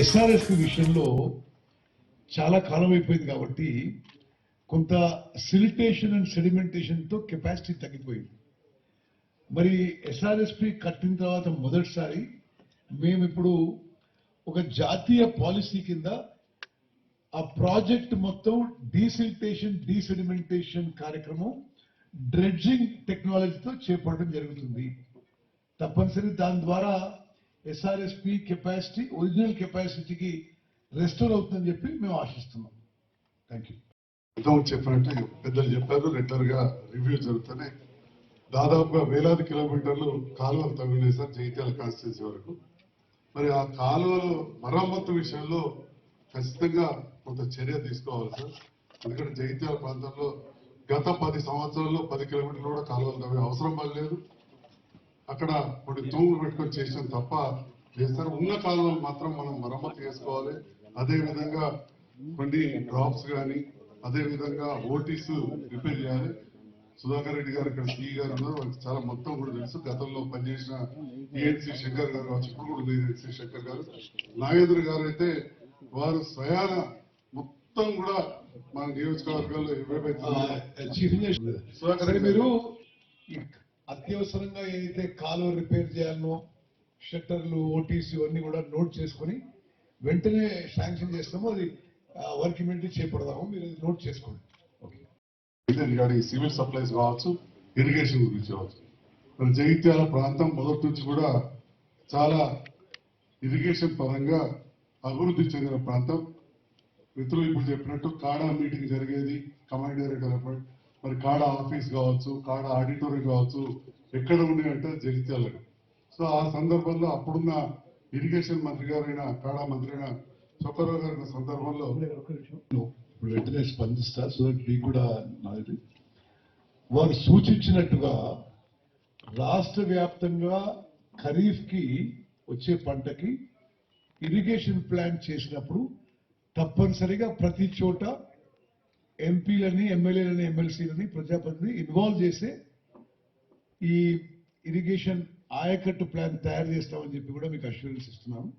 SRSP విషయంలో చాలా కాలం అయిపోయింది కాబట్టి కొంత సిలిటేషన్ అండ్ సెడిమెంటేషన్తో కెపాసిటీ తగ్గిపోయింది. మరి ఎస్ఆర్ఎస్పి కట్టిన తర్వాత మొదటిసారి మేము ఇప్పుడు ఒక జాతీయ పాలసీ కింద ఆ ప్రాజెక్ట్ మొత్తం డీసిల్టేషన్ డీసెడిమెంటేషన్ కార్యక్రమం డ్రెడ్జింగ్ టెక్నాలజీతో చేపట్టడం జరుగుతుంది. తప్పనిసరి దాని ద్వారా ఎస్ఆర్ఎస్పి కెపాసిటీ ఒరిజినల్ కెపాసిటీకి రెస్టోర్ అవుతుందని చెప్పి మేము ఆశిస్తున్నాం. థ్యాంక్ యూ వితౌట్ చెప్పినట్టు పెద్దలు చెప్పారు రెగ్యులర్గా రివ్యూ జరుగుతున్నాయి దాదాపుగా వేలాది కిలోమీటర్లు కాలువలు తగిలినాయి సార్ జగిత్యాల కాన్స్టిట్యూన్సీ వరకు. మరి ఆ కాలువలు మరమ్మతు విషయంలో ఖచ్చితంగా కొంత చర్య తీసుకోవాలి సార్. ఎందుకంటే జగిత్యాల ప్రాంతంలో గత పది సంవత్సరాల్లో పది కిలోమీటర్లు కూడా కాలువలు తవ్వే అవసరం పడలేదు. అక్కడ కొన్ని తూములు పెట్టుకొని చేసాం తప్ప సార్ ఉన్న కాలువలు మాత్రం మనం మరమ్మతు చేసుకోవాలి. అదే విధంగా కొన్ని డ్రాప్స్ కానీ అదే విధంగా ఓటీస్ రిపేర్ చేయాలి. సుధాకర్ రెడ్డి గారు ఇక్కడ సిఈ గారు ఉన్నారు. వాళ్ళకి చాలా మొత్తం కూడా తెలుసు. గతంలో పనిచేసిన ఏఎన్సీ శంకర్ గారు ఇప్పుడు కూడా ఏఎన్సీ శంకర్ గారు. నాగేంద్ర గారు అయితే వారు స్వయాన మొత్తం కూడా మన నియోజకవర్గాల్లో చీఫ్ మినిస్టర్ సరే మీరు అత్యవసరంగా ఏదైతే కాలువ రిపేర్ చేయాలనో షట్టర్లు ఓటీసీ ఇవన్నీ కూడా నోట్ చేసుకొని వెంటనే శాంక్షన్ చేస్తామో. అది వర్క్ ఇమీడియట్ చేపడదాము. మీరు నోట్ చేసుకోండి. ఓకే. రిగార్డింగ్ సివిల్ సప్లైస్ కావచ్చు ఇరిగేషన్ గురించి కావచ్చు. మన జగిత్యాల ప్రాంతం మొదటి నుంచి కూడా చాలా ఇరిగేషన్ పరంగా అభివృద్ధి చెందిన ప్రాంతం. మిత్రులు ఇప్పుడు చెప్పినట్టు కాడా మీటింగ్ జరిగేది కమాండ్ డైరెక్టర్ అపాయింట్ మరి కాడా ఆఫీస్ కావచ్చు కాడా ఆడిటోరియం కావచ్చు ఎక్కడ ఉన్నాయంటే జగిత్యాల సో ఆ సందర్భంలో అప్పుడున్న ఇరిగేషన్ మంత్రి గారైన కాడా మంత్రి అయిన చొక్కరావు గారి సందర్భంలో ఇప్పుడు వెంటనే స్పందిస్తా సో దట్ మీకు కూడా నాది. వారు సూచించినట్టుగా రాష్ట్ర వ్యాప్తంగా ఖరీఫ్కి వచ్చే పంటకి ఇరిగేషన్ ప్లాన్ చేసినప్పుడు తప్పనిసరిగా ప్రతి చోట ఎంపీలని ఎమ్మెల్యేలని ఎమ్మెల్సీలని ప్రజాప్రతిని ఇన్వాల్వ్ చేసే ఈ ఇరిగేషన్ ఆయకట్టు ప్లాన్ తయారు చేస్తామని చెప్పి కూడా మీకు అష్యూరెన్స్ ఇస్తున్నాను.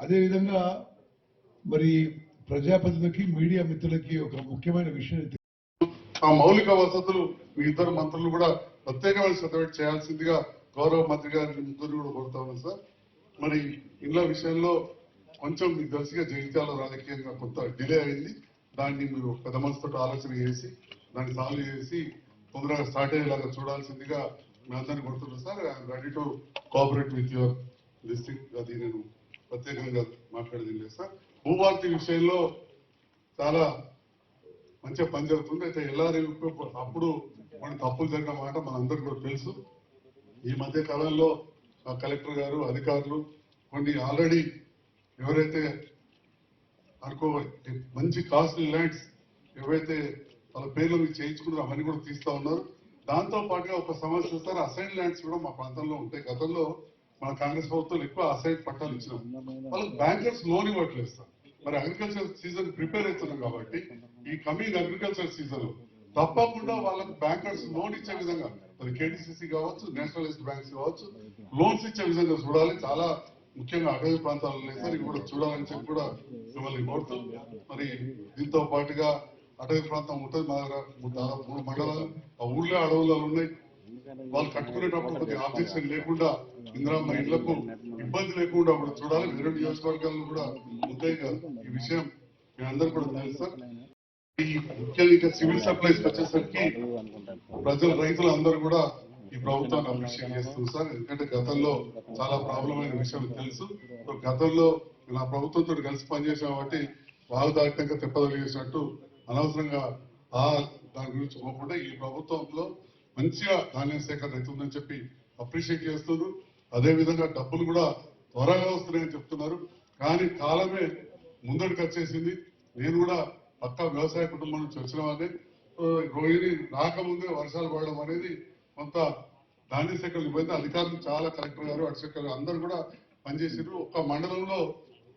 అదేవిధంగా మరి ప్రజాప్రతినిధులకి మీడియా మిత్రులకి ఒక ముఖ్యమైన విషయం ఆ మౌలిక వసతులు మీ ఇద్దరు మంత్రులు కూడా ప్రత్యేకమైన శ్రద్ధ చేయాల్సిందిగా గౌరవ మంత్రి గారిని ముగ్గురు కూడా కోరుతా సార్. మరి ఇళ్ళ విషయంలో కొంచెం మీకు తెలిసిగా జగిత్యాల రాజకీయంగా కొంత డిలే అయింది. దాన్ని మీరు పెద్ద మనసుతో ఆలోచన చేసి దాన్ని సాల్వ్ చేసి తొందరగా స్టార్ట్ అయ్యేలాగా చూడాల్సిందిగా మీ అందరిని కొడుతున్నాను sir. I'm ready to cooperate with your district అది నేను ప్రత్యేకంగా మాట్లాడేది లేదు సార్. భూభారతి విషయంలో చాలా మంచిగా పని జరుగుతుంది. అయితే ఎల్ఆర్ఎల్ అప్పుడు మన తప్పులు జరిగిన మాట మనందరికీ కూడా తెలుసు. ఈ మధ్య కాలంలో ఆ కలెక్టర్ గారు అధికారులు కొన్ని ఆల్రెడీ ఎవరైతే అనుకోవాలి మంచి కాస్ట్లీ ల్యాండ్స్ ఎవరైతే వాళ్ళ పేర్లు మీకు చేయించుకున్నారో అవన్నీ కూడా తీస్తా ఉన్నారు. దాంతో పాటుగా ఒక సమస్య సార్ అసైన్ ల్యాండ్స్ కూడా మా ప్రాంతంలో ఉంటాయి. గతంలో మన కాంగ్రెస్ ప్రభుత్వం ఎక్కువ అసైడ్ పట్టాలు ఇచ్చినాం. వాళ్ళకి బ్యాంకర్స్ లోన్ ఇవ్వట్లేదు సార్. మరి అగ్రికల్చర్ సీజన్ ప్రిపేర్ అవుతున్నాం కాబట్టి ఈ కమింగ్ అగ్రికల్చర్ సీజన్ తప్పకుండా వాళ్ళకి బ్యాంకర్స్ లోన్ ఇచ్చే విధంగా మరి కేటీసీసీ కావచ్చు నేషనలైజ్డ్ బ్యాంక్స్ కావచ్చు లోన్స్ ఇచ్చే విధంగా చూడాలి. చాలా ముఖ్యంగా అటవీ ప్రాంతాలు ఉన్నాయి సార్ కూడా చూడాలని చెప్పి కూడా మిమ్మల్ని కోరుతాం మరి దీంతో పాటుగా అటవీ ప్రాంతం ఉంటుంది మా దగ్గర మూడు దాదాపు మూడు మండలాలు. ఆ ఊర్లో అడవులలో ఉన్నాయి. వాళ్ళు కట్టుకునేటప్పుడు కొద్దిగా ఆబ్జెక్షన్ లేకుండా ఇందిరామ్మ ఇళ్ళకు ఇబ్బంది లేకుండా కూడా చూడాలి. వేరే నియోజకవర్గాలను కూడా ఉంటాయి కదా ఈ విషయం మీ అందరు కూడా తెలుసు సార్ ఈ ముఖ్యంగా సివిల్ సప్లైస్ వచ్చేసరికి ప్రజలు రైతులు అందరూ కూడా ఈ ప్రభుత్వాన్ని అప్రిషియేట్ చేస్తున్నారు సార్. ఎందుకంటే గతంలో చాలా ప్రాబ్లం అయిన విషయం తెలుసు. సో గతంలో నా ప్రభుత్వంతో కలిసి పనిచేసాం కాబట్టి వాళ్ళు దాటినాక తెప్పదలిగేసినట్టు అనవసరంగా ఆ దాని గురించి పోకుండా ఈ ప్రభుత్వంలో మంచిగా ధాన్యం సేకరణ అవుతుందని చెప్పి అప్రిషియేట్ చేస్తున్నారు. అదే విధంగా డబ్బులు కూడా త్వరగా వస్తున్నాయని చెప్తున్నారు. కానీ కాలమే ముందడికి వచ్చేసింది. నేను కూడా పక్కా వ్యవసాయ కుటుంబం నుంచి వచ్చిన సో రోహిణి రాకముందే వర్షాలు పడడం అనేది కొంత ధాన్య సేకరణ పోయితే అధికారులు చాలా కలెక్టర్ గారు అటు గారు అందరూ కూడా పనిచేసారు ఒక మండలంలో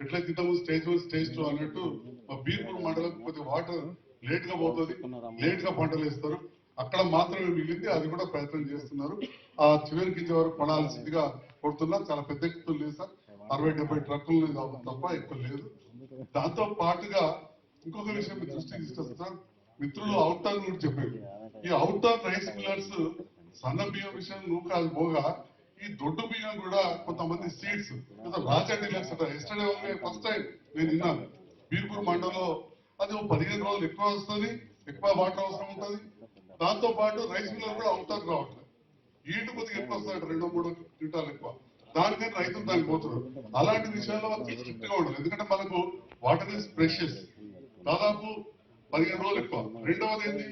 ఎట్లయితే ఇంతకుముందు స్టేజ్ వన్ స్టేజ్ టూ అన్నట్టు మా బీర్పూర్ మండలం కొద్దిగా వాటర్ లేట్గా పోతుంది లేట్గా పంటలు వేస్తారు. అక్కడ మాత్రమే మిగిలింది అది కూడా ప్రయత్నం చేస్తున్నారు. ఆ చివరి కింద వరకు కొనాల్సిందిగా కొడుతున్నా చాలా పెద్ద ఎత్తులు లేదు సార్. అరవై డెబ్బై ట్రక్కులు తప్ప ఎక్కువ లేదు. దాంతో పాటుగా ఇంకొక విషయం దృష్టికి తీసుకొస్తాను మిత్రులు అవుట్ టర్న్ చెప్పారు. ఈ అవుట్ టర్న్ రైస్ మిల్లర్స్ సన్న బియ్యం విషయం నువ్వు కాదు పోగా ఈ దొడ్డు బియ్యం కూడా కొంతమంది సీడ్స్. రాచండి డీలర్స్ ఎస్టర్డే ఫస్ట్ టైం నేను విన్నాను. బీర్పూర్ మండలంలో అది పదిహేను రోజులు ఎక్కువ వస్తుంది ఎక్కువ వాటర్ అవసరం ఉంటుంది. దాంతో పాటు రైస్ మిల్లర్ కూడా అవుతారు రావట్లేదు ఈటు కొద్దిగా ఎక్కువ వస్తాడు రెండో మూడో క్వింటాలు ఎక్కువ. దానికని రైతులు దానికి పోతున్నారు. అలాంటి విషయాల్లో స్ట్రిక్ట్గా ఎందుకంటే మనకు వాటర్ ఇస్ ప్రెషియస్. దాదాపు పదిహేను రోజులు ఎక్కువ. రెండవది ఏంటి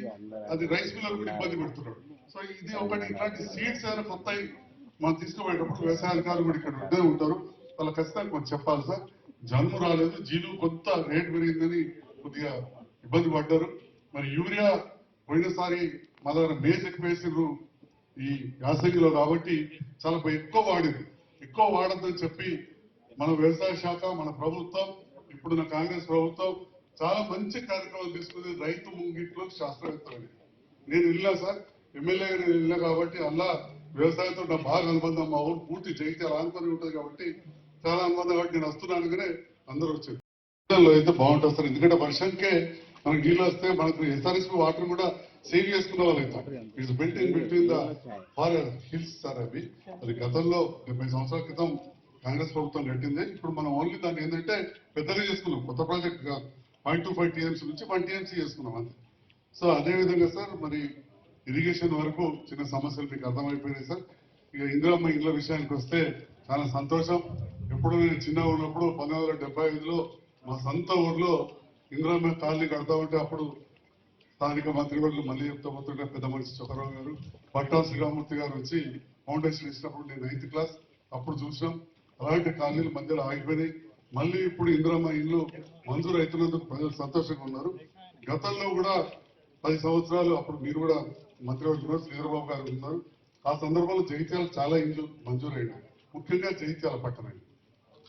అది రైస్ మిల్లర్ కూడా ఇబ్బంది పెడుతున్నాడు. సో ఇది ఒకటి ఇట్లాంటి సీడ్స్ ఏమైనా కొత్త మనం తీసుకుపోయేటప్పుడు వ్యవసాయ అధికారులు కూడా ఇక్కడ ఉండే ఉంటారు. వాళ్ళ ఖచ్చితంగా కొంచెం చెప్పాలి సార్. జన్ము రాలేదు జీలు కొంత రేట్ పెరిగిందని కొద్దిగా ఇబ్బంది పడ్డారు. మరి యూరియా పోయినసారి మా దగ్గర మేజ్ వేసిండ్రు ఈ యాసంగిలో కాబట్టి చాలా ఎక్కువ వాడింది ఎక్కువ వాడద్దని చెప్పి మన వ్యవసాయ శాఖ మన ప్రభుత్వం ఇప్పుడున్న కాంగ్రెస్ ప్రభుత్వం చాలా మంచి కార్యక్రమాలు తీసుకుంది రైతు ముంగిట్లో శాస్త్రవేత్తలని నేను వెళ్ళా సార్ ఎమ్మెల్యే వెళ్ళా కాబట్టి అలా వ్యవసాయంతో నా బాగా అనుబంధం మా ఊరు పూర్తి జైత్యాలు ఆనుకొని ఉంటుంది కాబట్టి చాలా అనుబంధం కాబట్టి నేను వస్తున్నాను కానీ అందరూ వచ్చారు. అయితే బాగుంటుంది సార్. ఎందుకంటే వర్షంకే మనకి నీళ్ళు వస్తే మనకు ఎస్ఆర్ఎస్పి వాటర్ కూడా సేవ్ చేసుకున్న వాళ్ళు అవుతాం it's built in between the far hills sir అవి. అది గతంలో డెబ్బై సంవత్సరాల క్రితం కాంగ్రెస్ ప్రభుత్వం కట్టింది ఇప్పుడు మనం ఓన్లీ దాన్ని ఏంటంటే పెద్దగా చేసుకున్నాం. కొత్త project point two five TMC నుంచి వన్ టీఎంసీ చేసుకున్నాం అంతే. సో అదే విధంగా సార్ మరి ఇరిగేషన్ వరకు చిన్న సమస్యలు మీకు అర్థమైపోయినాయి సార్. ఇక ఇందిరమ్మ ఇండ్ల విషయానికి వస్తే చాలా సంతోషం. ఎప్పుడు నేను చిన్న ఉన్నప్పుడు పంతొమ్మిది వందల డెబ్బై ఐదులో మా సొంత ఊర్లో ఇందిరమ్మ కాలనీ కడతా ఉంటే అప్పుడు స్థానిక మంత్రివర్యులు మళ్ళీ చెప్తా పోతుంటే పెద్ద మనిషి చొక్కరావు గారు పట్టా శ్రీరామూర్తి గారు వచ్చి ఫౌండేషన్ ఇచ్చినప్పుడు నేను నైన్త్ క్లాస్ అప్పుడు చూసినాం. అలాంటి కాలనీలు మధ్యలో ఆగిపోయినాయి. మళ్ళీ ఇప్పుడు ఇందిరమ్మ ఇల్లు మంజూరు అవుతున్నందుకు ప్రజలు సంతోషంగా ఉన్నారు. గతంలో కూడా పది సంవత్సరాలు అప్పుడు మీరు కూడా మంత్రివర్గంలో శ్రీధరబాబు గారు ఉన్నారు. ఆ సందర్భంలో జగిత్యాల చాలా ఇల్లు మంజూరైనాయి. ముఖ్యంగా జగిత్యాల పట్టణం.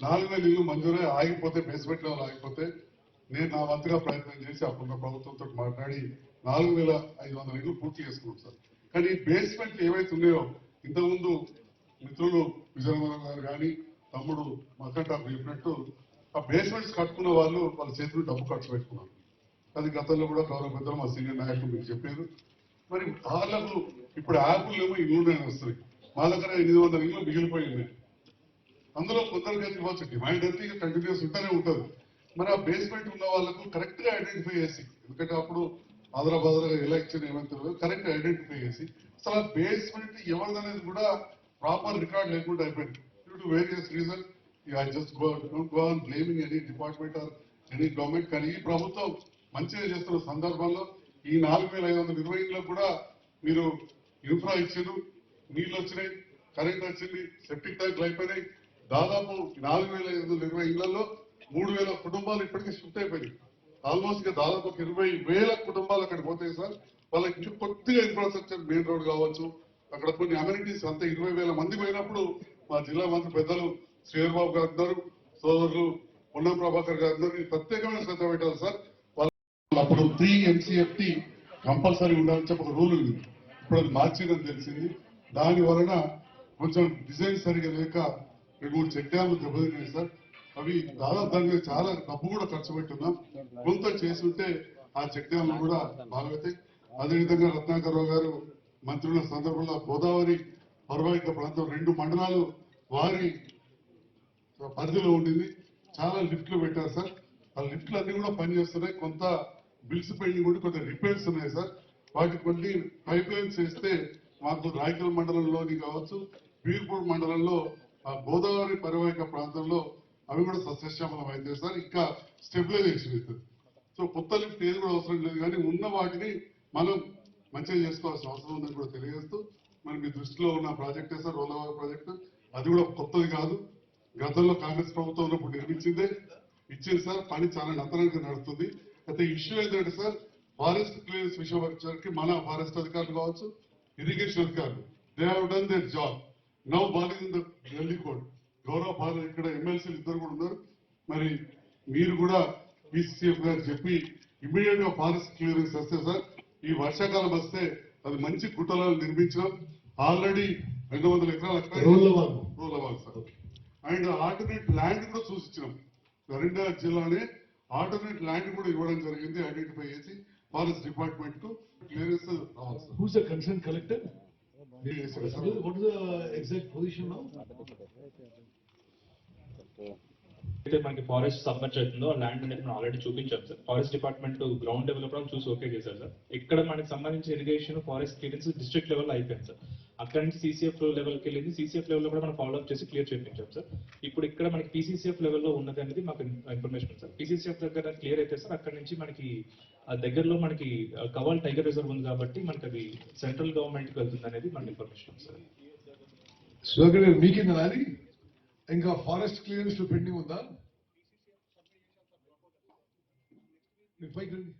నాలుగు వేల ఇల్లు మంజూరై ఆగిపోతే బేస్మెంట్ లెవెల్ ఆగిపోతే నేను నా వంతుగా ప్రయత్నం చేసి అప్పుడున్న ప్రభుత్వంతో మాట్లాడి నాలుగు వేల ఐదు వందల ఇల్లు పూర్తి చేసుకున్నాం సార్. కానీ బేస్మెంట్ ఏవైతే ఉన్నాయో ఇంతకుముందు మిత్రులు విజయనగరం గారు కానీ తమ్ముడు మకంటారు చెప్పినట్టు ఆ బేస్మెంట్స్ కట్టుకున్న వాళ్ళు వాళ్ళ చేతులు డబ్బు ఖర్చు పెట్టుకున్నారు. అది గతంలో కూడా గౌరవ పెద్దలు మా సీనియర్ నాయకులు మీకు చెప్పారు. మరి ఆలకు ఇప్పుడు యాప్లు ఏమో ఇల్లు వస్తాయి మా దగ్గర ఎనిమిది వందల ఇల్లు మిగిలిపోయి ఉన్నాయి అందులో కొందరికి అయితే ఇవ్వచ్చు డిమాండ్ అయితే కంటిన్యూస్ ఉంటూనే ఉంటుంది. మరి ఆ బేస్మెంట్ ఉన్న వాళ్ళకు కరెక్ట్గా ఐడెంటిఫై చేసి ఎందుకంటే అప్పుడు ఆదరాబాద్ ఎలక్షన్ ఏమంటారు కరెక్ట్ ఐడెంటిఫై చేసి అసలు ఆ బేస్మెంట్ ఎవరిదనేది కూడా ప్రాపర్ రికార్డ్ లేకుండా అయిపోయింది. Due to various reason I just go don't go on blaming any department or any government కానీ ఈ ప్రభుత్వం మంచిగా చేస్తున్న సందర్భంలో ఈ నాలుగు వేల ఐదు వందల ఇరవై ఇంట్లో కూడా మీరు ఇన్ఫ్రా ఇచ్చారు నీళ్ళు వచ్చినాయి కరెంట్ వచ్చింది సెప్టిక్ ట్యాంకులు అయిపోయినాయి. దాదాపు నాలుగు వేల ఐదు వందల ఇరవై ఇళ్ళలో మూడు వేల కుటుంబాలు ఇప్పటికే షిఫ్ట్ అయిపోయినాయి. ఆల్మోస్ట్గా దాదాపు ఒక ఇరవై వేల కుటుంబాలు అక్కడ పోతాయి సార్. వాళ్ళకి ఇంకా కొద్దిగా ఇన్ఫ్రాస్ట్రక్చర్ మెయిన్ రోడ్ కావచ్చు. అక్కడ కొన్ని అమ్యూనిటీస్ అంతా ఇరవై వేల మంది పోయినప్పుడు మా జిల్లా మంత్రి పెద్దలు శ్రీహర్బాబు గారు ఉన్నారు సోదరులు పొన్నం ప్రభాకర్ గారు ఉన్నారు ప్రత్యేకమైన శ్రద్ధ పెట్టాలి సార్. అప్పుడు త్రీ ఎంసీఎఫ్టీ కంపల్సరీ ఉండాలని చెప్పి ఒక రూల్ ఉంది. ఇప్పుడు అది మార్చిందని తెలిసింది. దాని వలన కొంచెం డిజైన్ సరిగా లేక రెండు మూడు చెక్ డ్యామ్లు దెబ్బతిన్నాయి సార్. అవి దాదాపు దాని మీద చాలా డబ్బు కూడా ఖర్చు పెట్టున్నాం. కొంత చేస్తుంటే ఆ చెక్ కూడా బాగవుతాయి అదేవిధంగా రత్నాకరరావు గారు మంత్రుల సందర్భంలో గోదావరి పర్వాయిక ప్రాంతం రెండు మండలాలు వారి పరిధిలో ఉండింది. చాలా లిఫ్ట్లు పెట్టారు సార్. ఆ లిఫ్ట్లు అన్ని కూడా పనిచేస్తున్నాయి. కొంత బిల్స్ పెండింగ్ కూడా కొంత రిపేర్స్ ఉన్నాయి సార్. వాటికి కొన్ని పైప్ లైన్స్ వేస్తే మాకు రాయకల్ మండలంలోని కావచ్చు పీర్పూర్ మండలంలో ఆ గోదావరి పరివాహిక ప్రాంతంలో అవి కూడా సస్యశ్యామలం అయితే సార్. ఇంకా స్టెబిలైజేషన్ అవుతుంది. సో కొత్త లిఫ్ట్ ఏది కూడా అవసరం లేదు కానీ ఉన్న వాటిని మనం మంచిగా చేసుకోవాల్సిన అవసరం ఉందని కూడా తెలియజేస్తూ మరి మీ దృష్టిలో ఉన్న ప్రాజెక్టే సార్ రోలవారి ప్రాజెక్టు అది కూడా కొత్తది కాదు. గతంలో కాంగ్రెస్ ప్రభుత్వం ఉన్నప్పుడు నిర్మించిందే. ఇచ్చింది సార్. పని చాలా నతనంగా నడుస్తుంది. అయితే ఇష్యూ ఏంటంటే సార్ ఫారెస్ట్ క్లియరెన్స్ విషయం వచ్చేసరికి మన ఫారెస్ట్ అధికారులు కావచ్చు ఇరిగేషన్ అధికారులు they have done their job now balling in the Delhi code గౌరవ భారత్ ఇక్కడ ఎమ్మెల్సీలు ఇద్దరు కూడా ఉన్నారు. మరి మీరు కూడా పీసీఎఫ్ గారు చెప్పి ఇమీడియట్గా ఫారెస్ట్ క్లియరెన్స్ వస్తే సార్ ఈ వర్షాకాలం వస్తే అది మంచి గుట్టలను నిర్మించడం. ఆల్రెడీ రెండు వందల ఎకరాల వాగు సార్. అండ్ ఆల్టర్నేట్ ల్యాండ్ కూడా చూసిచ్చినాం. కరీంనగర్ జిల్లానే ఆల్టర్నేట్ ల్యాండ్ కూడా ఇవ్వడం జరిగింది ఐడెంటిఫై చేసి ఫారెస్ట్ డిపార్ట్మెంట్కు క్లియరెన్స్ రావాలి who's the concern collector. What is the exact position now అయితే మనకి ఫారెస్ట్ సబ్మిట్ అవుతుందో ల్యాండ్ అనేది మనం ఆల్రెడీ చూపించాం sir. Forest department ground level కూడా చూసి ఓకే చేశారు సార్. ఇక్కడ మనకి సంబంధించిన irrigation forest clearance district level అయిపోయింది సార్. అక్కడ నుంచి సీసీఎఫ్ లెవెల్కి వెళ్ళింది. సీసీఎఫ్ లెవెల్లో కూడా మనం ఫాలో అప్ చేసి క్లియర్ చేయించాం సార్. ఇప్పుడు ఇక్కడ మనకి పీసీసీఎఫ్ లెవెల్లో ఉన్నది అనేది మాకు ఇన్ఫర్మేషన్ సార్. పీసీసీఎఫ్ దగ్గర క్లియర్ అయితే సార్ అక్కడ నుంచి మనకి దగ్గరలో మనకి కవాల్ టైగర్ రిజర్వ్ ఉంది కాబట్టి మనకి అది సెంట్రల్ గవర్నమెంట్కి వెళ్తుంది అనేది మన ఇన్ఫర్మేషన్ సార్. సుధాకర్ మీకిందా అది ఇంకా ఫారెస్ట్ క్లియరెన్స్ పెండింగ్ ఉందా? పైకి రండి.